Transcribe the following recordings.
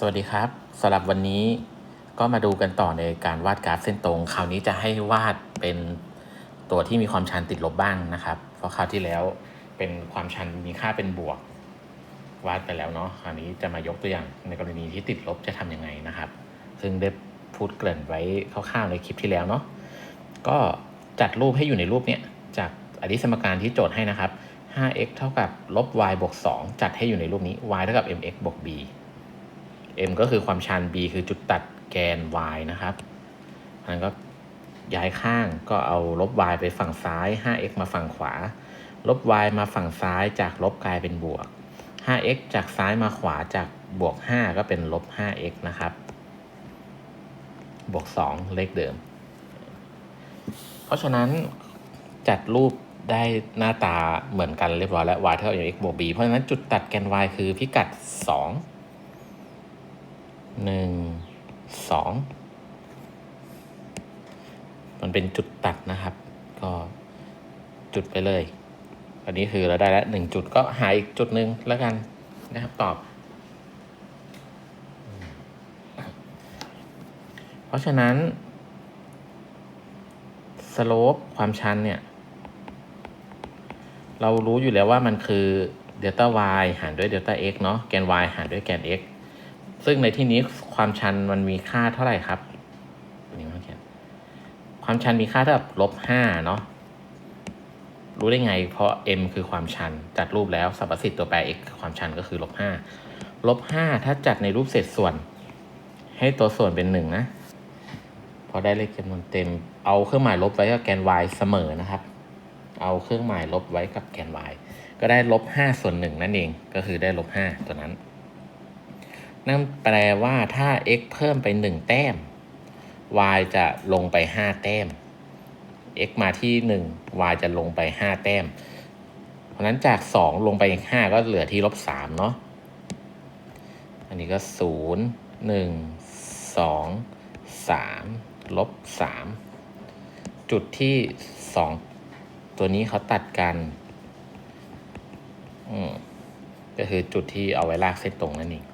สวัสดีครับสำหรับวันนี้ก็มาดูกันต่อในการวาดกราฟเส้นตรง คราวนี้จะให้วาดเป็นตัวที่มีความชันติดลบบ้างนะครับ เพราะคราวที่แล้วเป็นความชันมีค่าเป็นบวก วาดไปแล้วเนาะคราวนี้จะมายกตัวอย่างในกรณีที่ติดลบจะทำยังไงนะครับ ซึ่งได้พูดเกริ่นไว้คร่าวๆในคลิปที่แล้วเนาะก็จัดรูปให้อยู่ในรูปเนี้ยจากอดีสมการที่โจทย์ให้นะครับ 5x เท่ากับลบ y บวก2จัดให้อยู่ในรูปนี้ y เท่ากับ mx บวก b m ก็คือความชัน b คือจุดตัดแกน y นะครับนั้นก็ย้ายข้างก็เอาลบ y ไปฝั่งซ้าย 5x มาฝั่งขวา ลบ y มาฝั่งซ้ายจากลบกลายเป็นบวก 5x จากซ้ายมาขวาจากบวก 5 ก็เป็นลบ 5x นะครับ บวก 2 เลขเดิม เพราะฉะนั้นจัดรูปได้หน้าตาเหมือนกันเรียบร้อยแล้ว y เท่ากับ x บวก b เพราะฉะนั้นจุดตัดแกน y คือพิกัด 2 หนึ่งสองมันเป็นจุดตัดนะครับ ก็จุดไปเลย อันนี้คือเราได้แล้วหนึ่งจุดก็หาอีกจุดหนึ่งแล้วกันนะครับตอบ เพราะฉะนั้นสโลปความชันเนี่ย เรารู้อยู่แล้วว่ามันคือเดลต้า y หารด้วยเดลต้า x เนาะแกน y หารด้วยแกน x ซึ่งในที่นี้ความชันมันมีค่าเท่าไหร่ครับนี่มาเขียนความชันมีค่าเท่ากับลบห้าเนาะรู้ได้ไง เพราะ m คือความชัน จัดรูปแล้วสรรพสิทธิ์ตัวแปร x คือความชันก็คือลบห้าลบห้าถ้าจัดในรูปเศษส่วน ให้ตัวส่วนเป็นหนึ่งนะ พอได้เลขจำนวนเต็ม เอาเครื่องหมายลบไว้กับแกน y เสมอนะครับ เอาเครื่องหมายลบไว้กับแกน y ก็ได้ลบห้าส่วนหนึ่งนั่นเอง ก็คือได้ลบห้าตัวนั้น นั่นแปลว่าถ้า x เพิ่มไป 1 แต้ม y จะลงไป 5 แต้ม x มาที่ 1 y จะลงไป 5 แต้ม เพราะนั้นจาก 2 ลงไปอีก5ก็เหลือที่ลบ3เนาะ อันนี้ก็ 0 1 2 3ลบ3จุดที่ 2 ตัวนี้เขาตัดกันอืมก็คือจุดที่เอาไว้ลากเส้นตรงนั่นเอง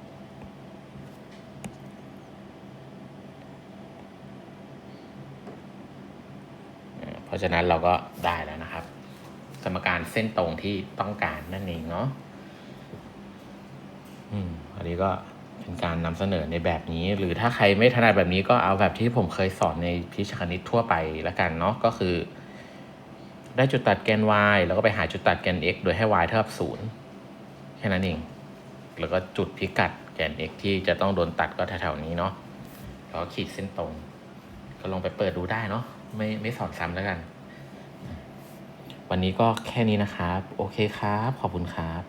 ราะฉะนั้นเราก็ได้แล้วนะครับ สมการเส้นตรงที่ต้องการนั่นเองเนาะอืมอันนี้ก็เป็นการนำเสนอในแบบนี้ หรือถ้าใครไม่ถนัดแบบนี้ก็เอาแบบที่ผมเคยสอนในพิชคณิตทั่วไปแล้วกันเนาะก็คือ ได้จุดตัดแกน y แล้วก็ไปหาจุดตัดแกน x โดยให้ y เท่ากับศูนย์แค่นั้นเอง แล้วก็จุดพิกัดแกน x ที่จะต้องโดนตัดก็แถวๆนี้เนาะแล้วก็ขีดเส้นตรง ก็ลองไปเปิดดูได้เนาะ ไม่ไม่สอนซ้ำแล้วกัน วันนี้ก็แค่นี้นะครับ โอเคครับ ขอบคุณครับ